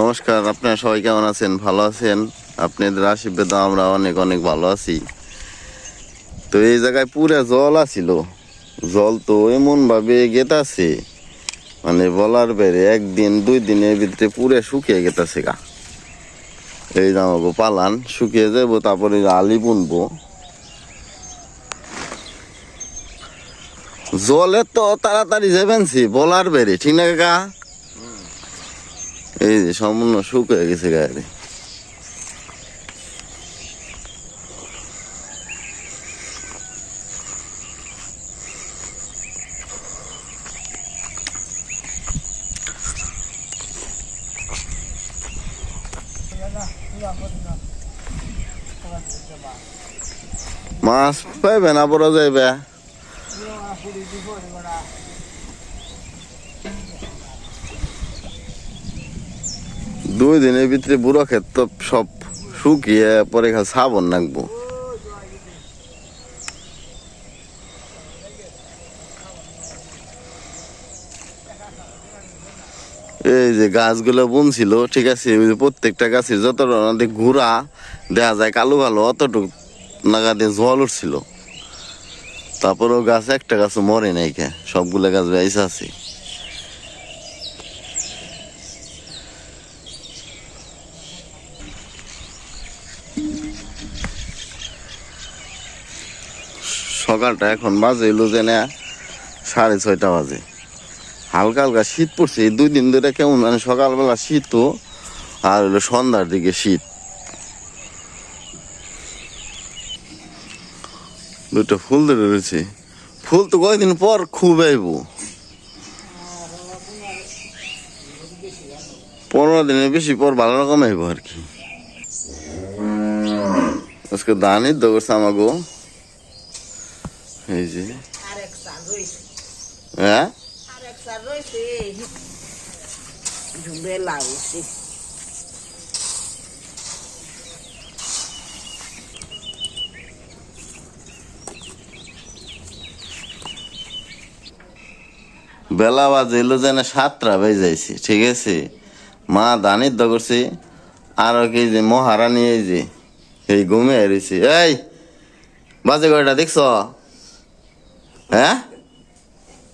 নমস্কার, আপনারা সবাই কেমন আছেন? ভালো আছেন? আপনাদের আশীর্বাদ আমরা অনেক অনেক ভালো আছি। তো এই জায়গায় পুরা জল আছিল। জল তো এমন ভাবে গেতাছে মানে বলার বেড়ে একদিন, দুই দিনের ভিতরে পুরে শুকিয়ে গেতাছে গা। এই জামাগো পালান, শুকিয়ে যাব তারপরে আলি বুনবো। জলে তো তাড়াতাড়ি যাবেনছি বলার বেড়ে ঠিক না কাকা? এই যে সম্পূর্ণ শুকিয়ে গেছে গায়ে। মাছ পাইবে না বড় যাইবে দুই দিনের ভিতরে বুড়ো ক্ষেত তো সব শুকিয়ে পরে সাবন নাকবো। এই যে গাছগুলো বুনছিল, ঠিক আছে প্রত্যেকটা গাছের যত রকম ঘোরা দেখা যায় কালো কালো, অতটুকু নাগাদে জল উঠছিল। তারপরেও গাছ, একটা গাছ মরে নাই সবগুলো গাছ বেঁচে আছে। সকালটা এখন বাজে এলো যে না সাড়ে ছয়টা বাজে। হালকা হালকা শীত পড়ছে দুই দিন ধরে কেমন মানে সকালবেলা শীতও আর হলো সন্ধ্যার দিকে শীত। দুটো ফুল ধরে রয়েছে। ফুল তো কয়েকদিন পর খুব আইব। পনেরো দিনের বেশি পর ভালো রকম আইব আর কি। আজকে দানই করছে আমাগো। এই যে। হ্যাঁ? বেলা বাজে এলো যেন সাতটা বেজে যাইছে ঠিক আছে? মা দানির দ করছে আর কি যে মহারানী এই যে এই ঘুমে রয়েছে। এই বাজে কয়টা দেখছ? হ্যাঁ?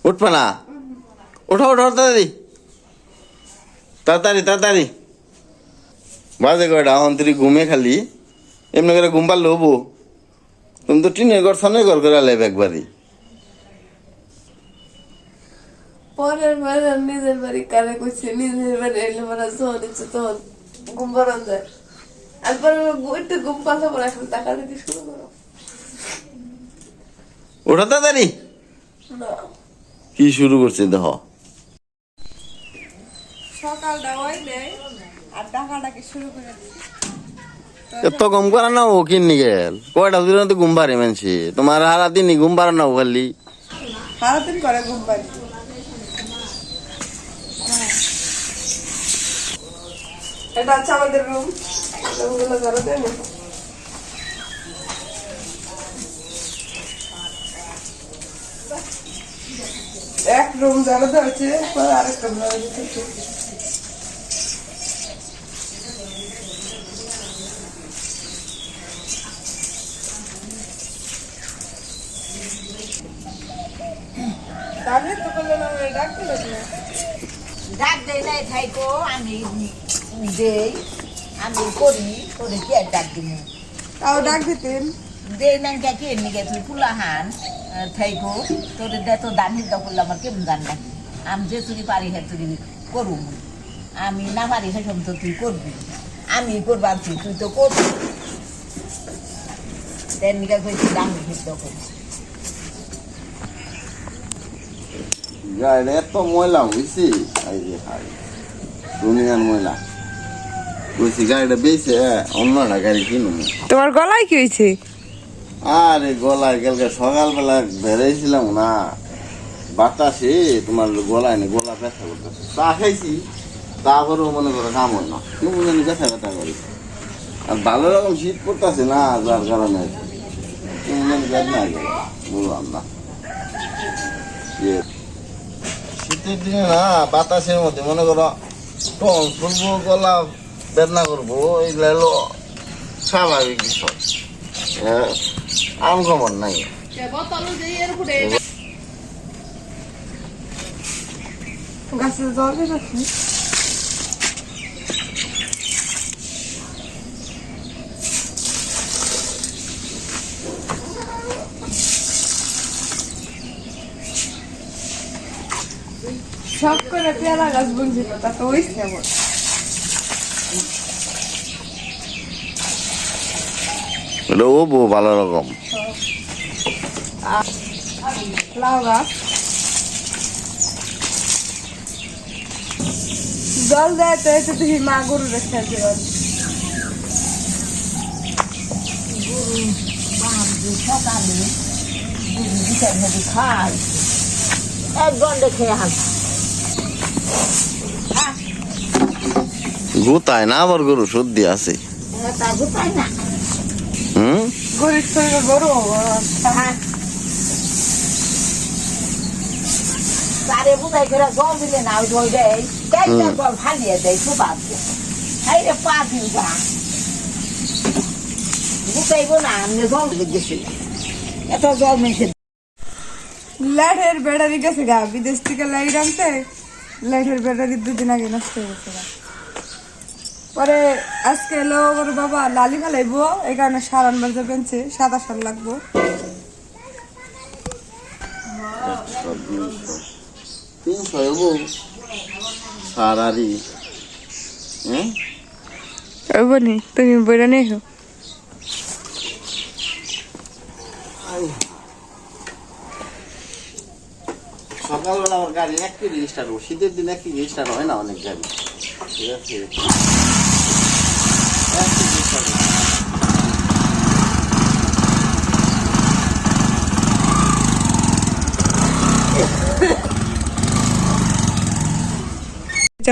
উঠবে না। ওঠো ওঠো তাড়াতাড়ি। তাড়াতাড়ি তাড়াতাড়ি। বাজে কয়টা? অন্তরি ঘুমে খালি। এমনি করে ঘুম পারলে হব। তুমি তো টিনের ঘর সামনে ঘর করে আলাইবে একবারই। পরের বার নিজের বাড়ি কারে কইছে? নিজের বাড়ি এলে মানে যখন ইচ্ছে তখন ঘুম পাড়ান যায়। একবার একটু ঘুম পাল্লা পরে এখন টাকা দিতে শুরু করো। ওঠো তাড়াতাড়ি। না কি শুরু করছে সকালটা আর শুরু করে এত ঘুম করা না ও কিন্নি গেল কয়টা দিন তো ঘুম পারে মানছি? তোমার হারা দিনই ঘুম পারে না খালি। সারাদিন করে ঘুম পাড়ি। এটা হচ্ছে আমাদের রুম রুমগুলো ধরো দেন এক রুম ধরো ধরছে পরে আরেক তাহলে তো লাগবে ডাক দেয় নাই আমি দেই আমি করি করে কি আর ডাক দিন তাও ডাক দিতেন। দেই নাই কে কি নিকে তুই ফুলাহান। থাইকো তোর তো দানি দাও করলে আমার কেমন গান ডাকি আমি যে তুই পারি হ্যাঁ তুই করুম। আমি না পারি হ্যাঁ তো তুই করবি। আমি করবার তুই তুই তো করবি। দেন নিকে কইছি দামি হিদ্দ করি গাড়ি এত ময়লা হয়েছি এই যে হাই দুনিয়ার ময়লা। বলছি গাড়িটা বেছে অন্যটা গাড়ি কিনুন তোমার গলায় কি হয়েছে আরে গলায় কালকে সকালবেলা বেড়াইছিলাম না। বাতাসে তোমার গলায় না গলা ব্যথা করতেছে। চা খাইছি তারপরেও মনে করো কাম হয় না। কেমন জানি ব্যথা ব্যথা করি। আর ভালো রকম শীত পড়তেছে না যার কারণে কেমন জানি বেদনা গেল বললাম না। ইয়ে, শীতের দিনে না বাতাসের মধ্যে মনে করো টল করব গলা বেদনা করব এগুলো স্বাভাবিক বিষয়। হ্যাঁ, খবর নাই। সব করে পেয়ারা গাছ বুনছিল তাতে হইছে আমার এটা ও বউ ভালো রকম। লাউ গাছ। জল দেয় তো মা গরু রেখে সকালে ভেবে খাই এক গন্ডে খেয়ে হাল। গুতায় না আবার গরু সর্দি আছে। না। শরীরে গরু তারে বুঝাই করে জল দিলে না ওই জল দেয় জল ফালিয়ে দেয় সুবাদ হাই রে পা দিন যা গুতাইব না আমি জল দিলে গেছি এত জল মেখে লাইটের ব্যাটারি গেছে গা বিদেশ থেকে লাইট আনতে লাইটের ব্যাটারি দুদিন আগে নষ্ট হয়ে গেছে গা। পরে আজকে এলো ওর বাবা লালি ফেলাইবো এই কারণে সার আনবার পেনছে সাদা সার লাগবো। তিনশো হ্যাঁ? তুমি বইটা নিয়ে এসো। সকালবেলা আমার গাড়ি এক কেজি স্টার্ট হবে শীতের দিন এক কেজি স্টার্ট হয় না অনেক গাড়ি। ঠিক আছে এক কেজি start হবে। যে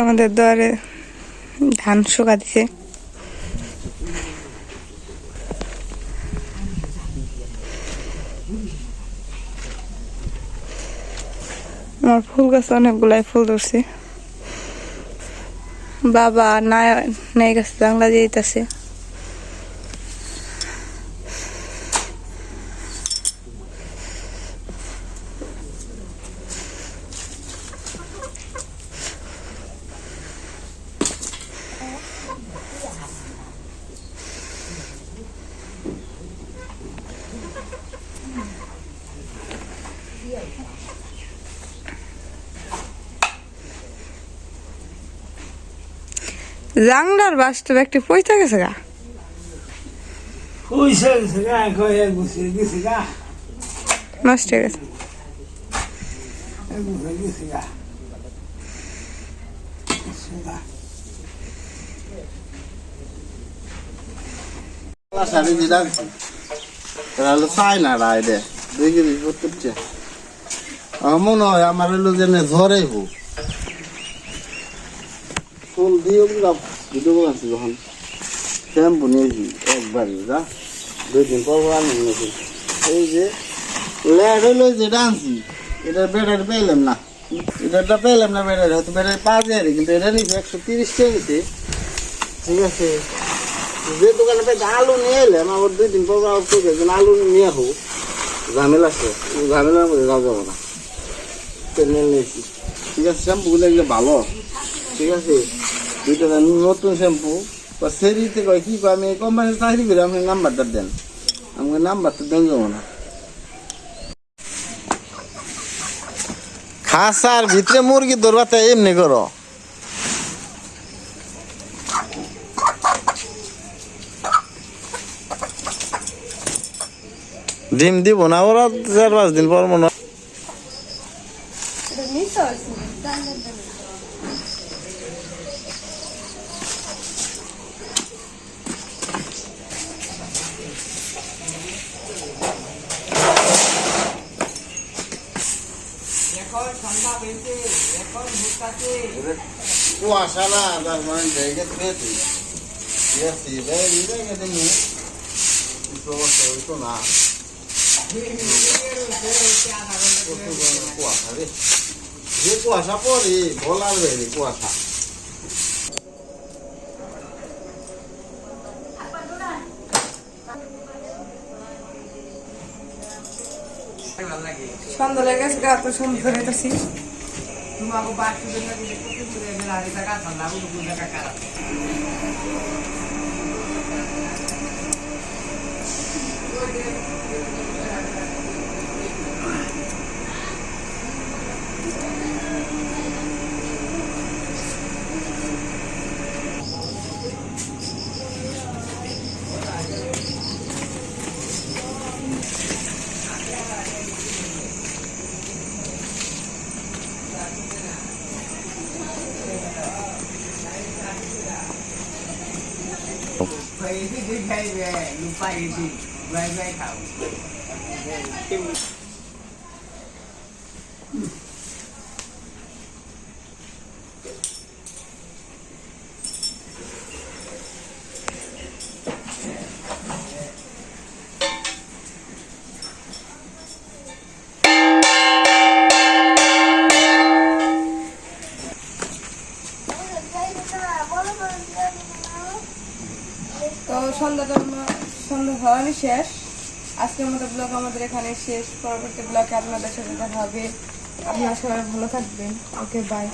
আমাদের দুয়ারে ধান শুকা দিছে। আমার ফুল গাছে অনেকগুলাই ফুল ধরছে। বাবা না নাই গেছে জাংলা দিয়ে জাংলার বাস্তব একটি পয়সা গেছে গা। নষ্ট হয়ে গেছে। চাই না রায় দে দেখি মনে হয় আমার হলো যে ঝরে হোক ফুল দিয়ে ভিডিও বানাচ্ছি যখন শ্যাম্পু নিয়েছি একবারই যা দুই দিন পর পর আমি নিয়েছি এই যে ল্যাড হলো যেটা আনছি এটা বেড়ার পেলাম না। এটা পেলাম না বেড়ার হয়তো বেড়ার পাঁচ হাজার কিন্তু এটা নিচ্ছে একশো তিরিশ টাকা নিতে ঠিক আছে? যে দোকানে পেয়ে আলু নিয়ে এলাম আবার দুই দিন পর আবার দেয়, আলু নিয়ে আসব ঝামেলা আছে ঝামেলার মধ্যে যাওয়া যাব না। তেল নিয়েছি। ঠিক আছে শ্যাম্পুগুলো এগুলো ভালো। ঠিক আছে? দুইটা নতুন শ্যাম্পু। বা সেরিতে কয় কি কয় আমি কোম্পানির চাকরি করি আমাকে নাম্বারটা দেন। আমাকে নাম্বারটা দেন যাব না খাসার ভিতরে মুরগি ধরবাতে এমনি করো। ডিম দিব না ওরা চার পাঁচ দিন পর মনে হয় কুয়াশা না তার মানে জায়গা পেয়েছি না কুয়াশা পরে বলার বেড়ে কুয়াশা Quando legges gato sono dovete. ধরে গেছি তোমাকে বাকি দিলে দিলে কত দূরে বেড়ালে টাকা খাল্লা উড়ু টাকা কারা ભાઈ થી ગઈ જાય રૂપાઈ થી ભાઈ ભાઈ ખાવું হওয়ানি শেষ। আজকের মতো ব্লগ আমাদের এখানে শেষ। পরবর্তী ব্লগে আপনাদের সাথে দেখা হবে। আপনারা সবাই ভালো থাকবেন। Okay bye